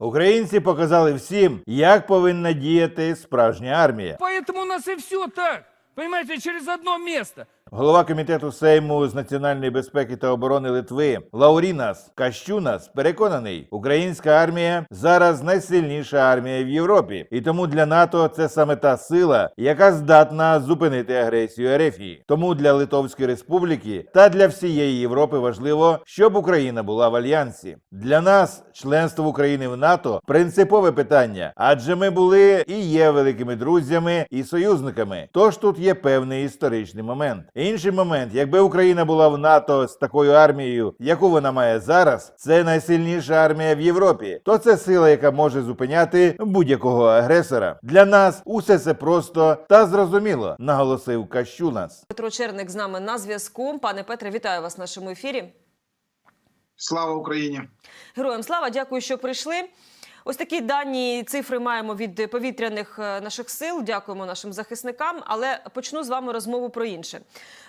Українці показали всім, як повинна діяти справжня армія. Поэтому у нас і все так. Понимаете, через одно место. Голова комітету Сейму з національної безпеки та оборони Литви Лаурінас Кащунас переконаний, українська армія зараз найсильніша армія в Європі, і тому для НАТО це саме та сила, яка здатна зупинити агресію Ерефії. Тому для Литовської республіки та для всієї Європи важливо, щоб Україна була в альянсі. Для нас членство України в НАТО принципове питання, адже ми були і є великими друзями і союзниками. Тож тут є певний історичний момент. Інший момент, якби Україна була в НАТО з такою армією, яку вона має зараз, це найсильніша армія в Європі. То це сила, яка може зупиняти будь-якого агресора. Для нас усе це просто та зрозуміло, наголосив Кащунас. Петро Черник з нами на зв'язку. Пане Петре, вітаю вас в нашому ефірі. Слава Україні! Героям слава, дякую, що прийшли. Ось такі дані цифри маємо від повітряних е, наших сил. Дякуємо нашим захисникам. Але почну з вами розмову про інше.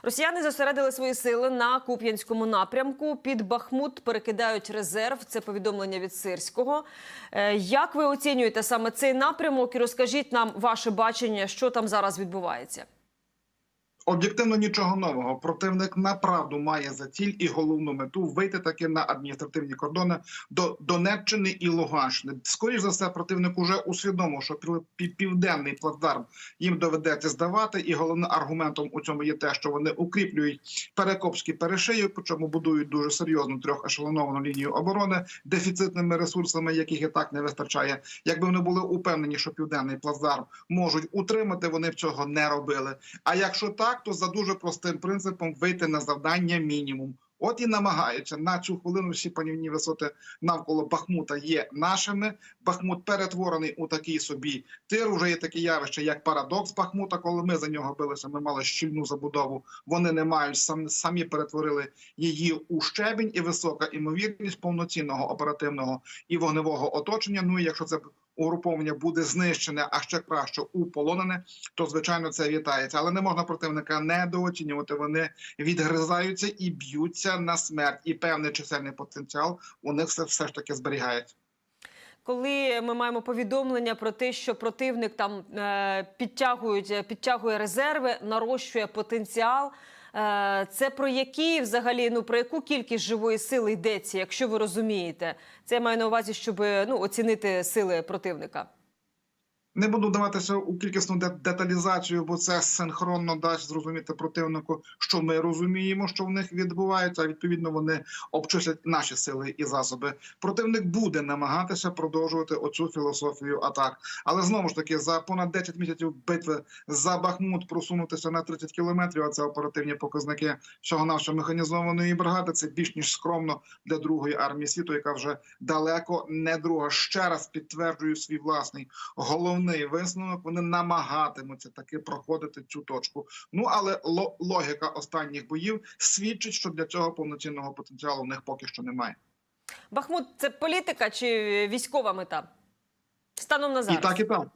Росіяни зосередили свої сили на Куп'янському напрямку. Під Бахмут перекидають резерв. Це повідомлення від Сирського. Е, Як ви оцінюєте саме цей напрямок? І розкажіть нам ваше бачення, що там зараз відбувається. Об'єктивно нічого нового. Противник направду має за ціль і головну мету вийти таки на адміністративні кордони до Донеччини і Луганщини. Скоріше за все, противник уже усвідомив, що пів- пів- південний плацдарм їм доведеться здавати. І головним аргументом у цьому є те, що вони укріплюють перекопські перешию, причому будують дуже серйозну трьохешелоновану лінію оборони дефіцитними ресурсами, яких і так не вистачає. Якби вони були упевнені, що південний плацдарм можуть утримати, вони б цього не робили. А якщо так, то за дуже простим принципом вийти на завдання мінімум. От і намагаються на цю хвилину всі панівні висоти навколо Бахмута є нашими. Бахмут перетворений у такий собі тир. Уже є таке явище, як парадокс Бахмута. Коли ми за нього билися, ми мали щільну забудову. Вони не мають сам, самі перетворили її у щебінь і висока імовірність повноцінного оперативного і вогневого оточення. Ну і якщо це угруповання буде знищене, а ще краще уполонене, то звичайно це вітається. Але не можна противника недооцінювати. Вони відгризаються і б'ються на смерть, і певний чисельний потенціал у них все, все ж таки зберігається. Коли ми маємо повідомлення про те, що противник там е, підтягують, підтягує резерви, нарощує потенціал. Е, це про які взагалі ну про яку кількість живої сили йдеться, якщо ви розумієте? Це я маю на увазі, щоб ну оцінити сили противника. Не буду вдаватися у кількісну деталізацію, бо це синхронно дасть зрозуміти противнику, що ми розуміємо, що в них відбувається. А відповідно вони обчислять наші сили і засоби. Противник буде намагатися продовжувати оцю філософію атак. Але знову ж таки, за понад 10 місяців битви за Бахмут просунутися на 30 кілометрів. А це оперативні показники всього нашої механізованої бригади. Це більш ніж скромно для другої армії світу, яка вже далеко не друга. Ще раз підтверджую свій власний головний висновок. Вони намагатимуться таки проходити цю точку. Ну але ло- логіка останніх боїв свідчить, що для цього повноцінного потенціалу в них поки що немає. Бахмут це політика чи військова мета? Станом на зараз. І так, і так.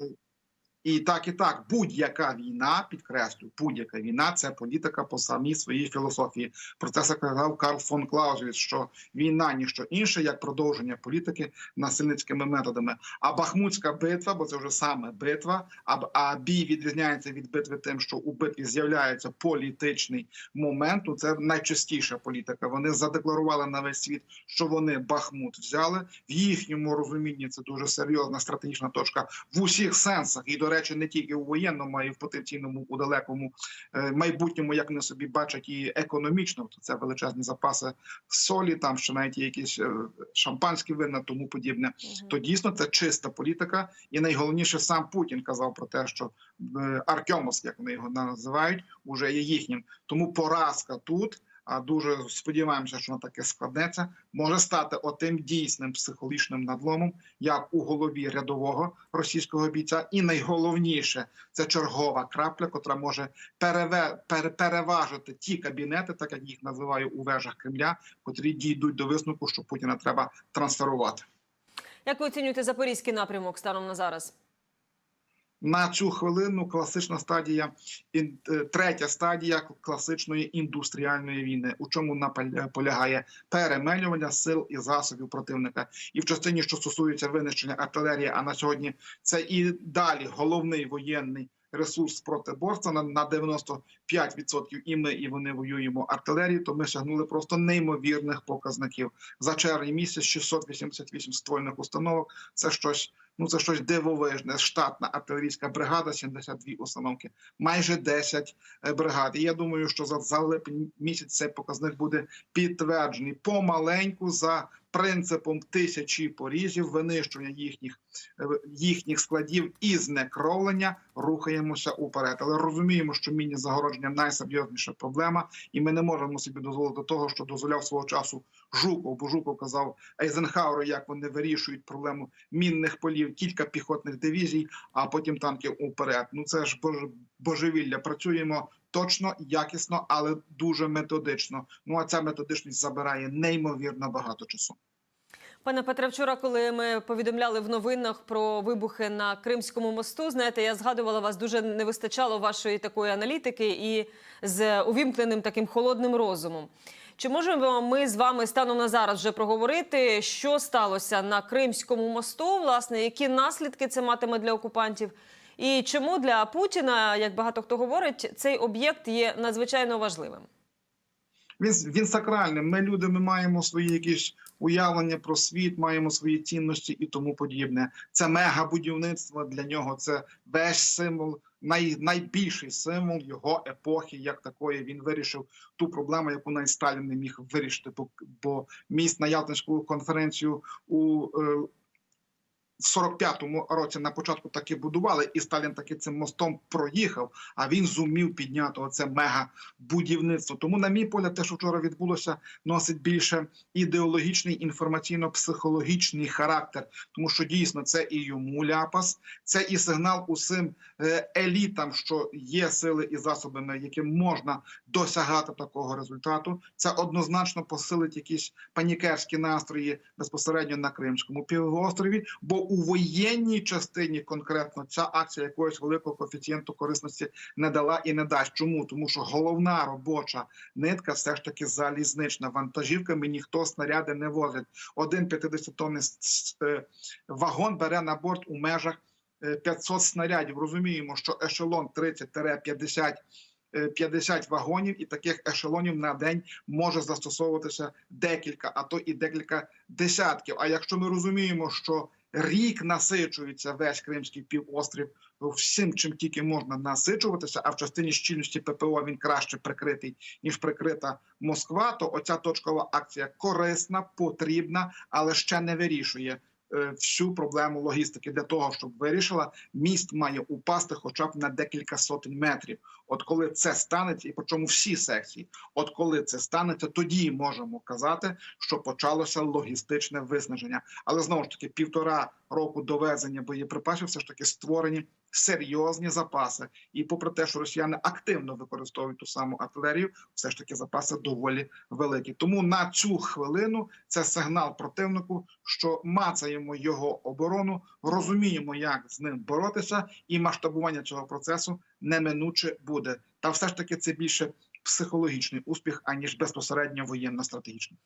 І так, і так, будь-яка війна, підкреслю, будь-яка війна це політика по самій своїй філософії. Про це сказав Карл фон Клаузевіц, що війна ніщо інше, як продовження політики насильницькими методами. А Бахмутська битва, бо це вже саме битва. А, бій відрізняється від битви тим, що у битві з'являється політичний момент. Ну, Це найчастіша політика. Вони задекларували на весь світ, що вони Бахмут взяли. В їхньому розумінні це дуже серйозна стратегічна точка в усіх сенсах, і до речі, не тільки у воєнному, а й в потенційному у далекому е, майбутньому, як вони собі бачать, і економічно. То це величезні запаси солі, там ще навіть є якісь е, шампанські вина, тому подібне. Мгм. То дійсно це чиста політика, і найголовніше сам Путін казав про те, що е, Артемовськ, як вони його називають, уже є їхнім. Тому поразка тут. А дуже сподіваємося, що таке складеться, може стати отим дійсним психологічним надломом, як у голові рядового російського бійця, і найголовніше це чергова крапля, котра може переве, пере, переважити ті кабінети, так як їх називаю у вежах Кремля, котрі дійдуть до висновку, що Путіна треба трансферувати. Як ви оцінюєте запорізький напрямок станом на зараз? На цю хвилину класична стадія, е, третя стадія класичної індустріальної війни, у чому напал- полягає перемелювання сил і засобів противника, і в частині, що стосується винищення артилерії, а на сьогодні це і далі головний воєнний ресурс протиборства на, на 95% і ми, і вони воюємо артилерією, то ми сягнули просто неймовірних показників. За червень місяць 688 ствольних установок. Це щось, ну це щось дивовижне. Штатна артилерійська бригада, 72 установки, майже 10 е, бригад. І я думаю, що за, за липень місяць цей показник буде підтверджений помаленьку за принципом тисячі порізів, винищення їхніх е, їхніх складів і знекровлення рухаємося уперед. Але розуміємо, що міні загородження найсерйозніша проблема, і ми не можемо собі дозволити того, що дозволяв свого часу Жуков. Бо Жуков казав Ейзенхауру, як вони вирішують проблему мінних полів, кілька піхотних дивізій, а потім танків уперед. Ну це ж бож- божевілля. Працюємо точно, якісно, але дуже методично. Ну а ця методичність забирає неймовірно багато часу. Пане Петре, вчора, коли ми повідомляли в новинах про вибухи на Кримському мосту, знаєте, я згадувала вас, дуже не вистачало вашої такої аналітики і з увімкненим таким холодним розумом. Чи можемо ми з вами станом на зараз вже проговорити, що сталося на Кримському мосту, власне, які наслідки це матиме для окупантів? І чому для Путіна, як багато хто говорить, цей об'єкт є надзвичайно важливим? Він він сакральний. Ми люди, ми маємо свої якісь уявлення про світ, маємо свої цінності і тому подібне. Це мегабудівництво для нього. Це весь символ, най, найбільший символ його епохи, як такої. Він вирішив ту проблему, яку навіть Сталін не міг вирішити. Бо, бо міст на Ялтинську конференцію у е, в 45-му році на початку таки будували, і Сталін таки цим мостом проїхав. А він зумів підняти оце мега будівництво. Тому, на мій погляд, те, що вчора відбулося, носить більше ідеологічний інформаційно-психологічний характер, тому що дійсно це і йому ляпас, це і сигнал усім е, елітам, що є сили і засоби, на яким можна досягати такого результату. Це однозначно посилить якісь панікерські настрої безпосередньо на Кримському півострові. Бо у воєнній частині конкретно ця акція якогось великого коефіцієнту корисності не дала і не дасть. Чому тому, що головна робоча нитка все ж таки залізнична вантажівками ніхто снаряди не возить. Один 50-тонний с- с- е, вагон бере на борт у межах е, 500 снарядів. Розуміємо, що ешелон 30-50 е, 50 вагонів, і таких ешелонів на день може застосовуватися декілька, а то і декілька десятків. А якщо ми розуміємо, що рік насичується весь Кримський півострів всім, чим тільки можна насичуватися, а в частині щільності ППО він краще прикритий ніж прикрита Москва, то оця точкова акція корисна, потрібна, але ще не вирішує. Е, Всю проблему логістики для того, щоб вирішила, міст має упасти хоча б на декілька сотень метрів. От коли це станеться, і причому всі секції, от коли це станеться, тоді можемо казати, що почалося логістичне виснаження. Але знову ж таки, півтора року довезення боєприпасів все ж таки створені серйозні запаси. І попри те, що росіяни активно використовують ту саму артилерію, все ж таки запаси доволі великі. Тому на цю хвилину це сигнал противнику, що мацаємо його оборону, розуміємо, як з ним боротися, і масштабування цього процесу неминуче буде. Та все ж таки це більше психологічний успіх аніж безпосередньо воєнно-стратегічний.